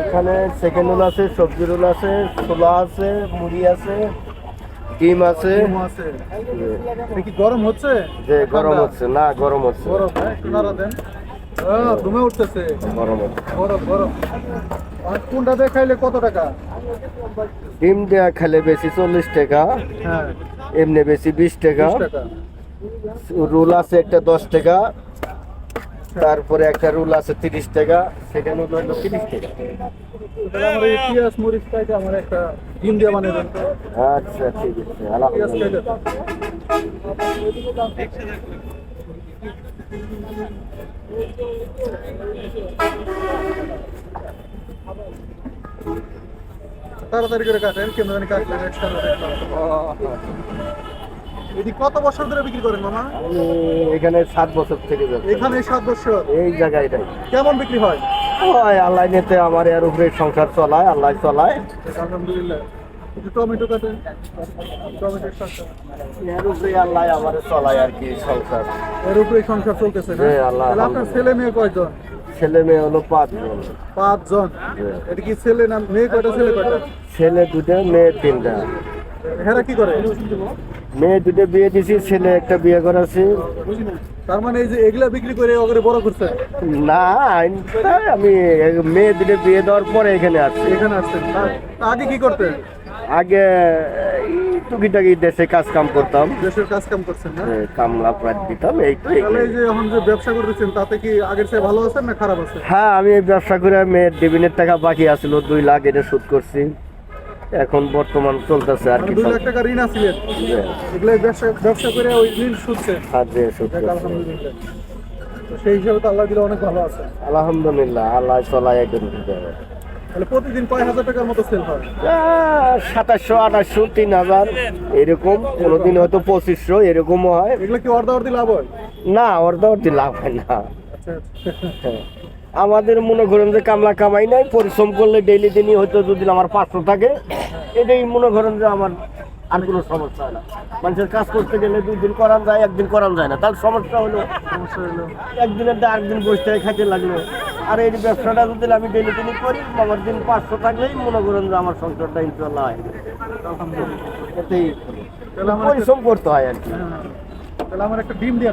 এখানে second role আছে? সবজি রোল আছে ছোলা আছে মুড়ি আছে ডিম আছে। কি গরম হচ্ছে? যে গরম হচ্ছে। না গরম হচ্ছে। দমে উঠতেছে। গরম। গরম গরম। কোনটা দিয়ে খাইলে কত টাকা? ডিম দেওয়া খেলে বেশি চল্লিশ টাকা হ্যাঁ। এমনি বেশি বিশ টাকা। রোল আছে একটা দশ টাকা তারপরে একটা রোল আছে তিরিশ টাকা সেখানে রোল তিরিশ টাকা। তাহলে আমার পেঁয়াজ মরিচ খাইতে আমার একটা ডিম দিয়ে বানিয়ে দেন আচ্ছা ঠিক আছে আলহামদুলিল্লাহ। তাড়াতাড়ি করে কাটেন কেন জানি কাটলেন। এটি কত বছর ধরে বিক্রি করেন মামা? এখানে সাত বছর থেকে এখানে সাত বছর? এই জায়গাটাই কেমন বিক্রি হয়? ওই আল্লাহ নিতে আমার এর উপরে সংসার চলায় আল্লাহ চলায়। আলহামদুলিল্লাহ। একটু টমেটো কাটেন টমেটো এর উপরে আল্লাহ আমার চলায় আর কি সংসার। এর উপরে সংসার চলতেছে না? আল্লাহ, আপনার ছেলে মেয়ে কয়জন? ছেলে মেয়ে হলো পাঁচজন। পাঁচজন। এটা কি ছেলে না মেয়ে কয়টা ছেলে কয়টা? ছেলে দুটো মেয়ে তিনটা। হেরা কি করে? মেয়ে দুটো বিয়ে দিছি ছেলে একটা বিয়ে করাছি। তার মানে এই যে এগুলা বিক্রি করে ওকে বড় করছে? না আমি মেয়ে দুটো বিয়ে দেওয়ার পরে এখানে আসছি। এখানে আসছেন আগে কি করতেন? আগে এই টুকিটাকি দেশে কাজ কাম করতাম। দেশের কাজ কাম করছেন না? এ, কামলা প্রায় দিতাম এই তো এই যে এখন যে ব্যবসা করতেছেন তাতে কি আগের চেয়ে ভালো আছেন না খারাপ আছে হ্যাঁ আমি এই ব্যবসা করে মেয়ের ডিবিনের টাকা বাকি আছিল দুই লাখ এটা শোধ করছি। এখন বর্তমান চলতেছে আর মানে কি দুই লাখ টাকা ঋণ আসছিলেন এগুলো ব্যবসা ব্যবসা করে ওই ঋণ সুদছে হাত দিয়ে শোধ যাক, করছি। আলহামদুলিল্লাহ। তো সেই হিসাবে তো আল্লাহ দিলে অনেক ভালো আছে। আলহামদুলিল্লাহ আল্লাহ চলাই একদম। তাহলে প্রতিদিন কয় হাজার টাকার মতো সেল হয়? সাতাশশো আঠাশশো তিন হাজার এরকম। কোনোদিন হয়তো পঁচিশশো এরকমও হয়। এগুলো কি অর্ধাঅর্ধি লাভ হয়? না অর্ধ অর্ধি লাভ হয় না। আচ্ছা হ্যাঁ। আমাদের মনে করেন যে কামলা কামাই নাই পরিশ্রম করলে ডেইলি দিনই হয়তো যদি আমার পাঁচশো থাকে এটাই মনে করেন যে আমার আর কোনো সমস্যা হয় না। মানুষের কাজ করতে গেলে দুই দিন করান যায় একদিন করান যায় না। তার সমস্যা হলো সমস্যা হলো। একদিনের দিয়ে আরেকদিন বসে থেকে খাইতে লাগল। আর এই ব্যবসাটা যদি আমি ডেলি ডেলি করি আমার দিন পাঁচশো থাকলেই মনে করেন যে আমার সংসারটা ইনশাল্লাহ হয় এতেই পরিশ্রম করতে হয় আর কি। হ্যাঁ। তাহলে আমার একটা ডিম দিয়ে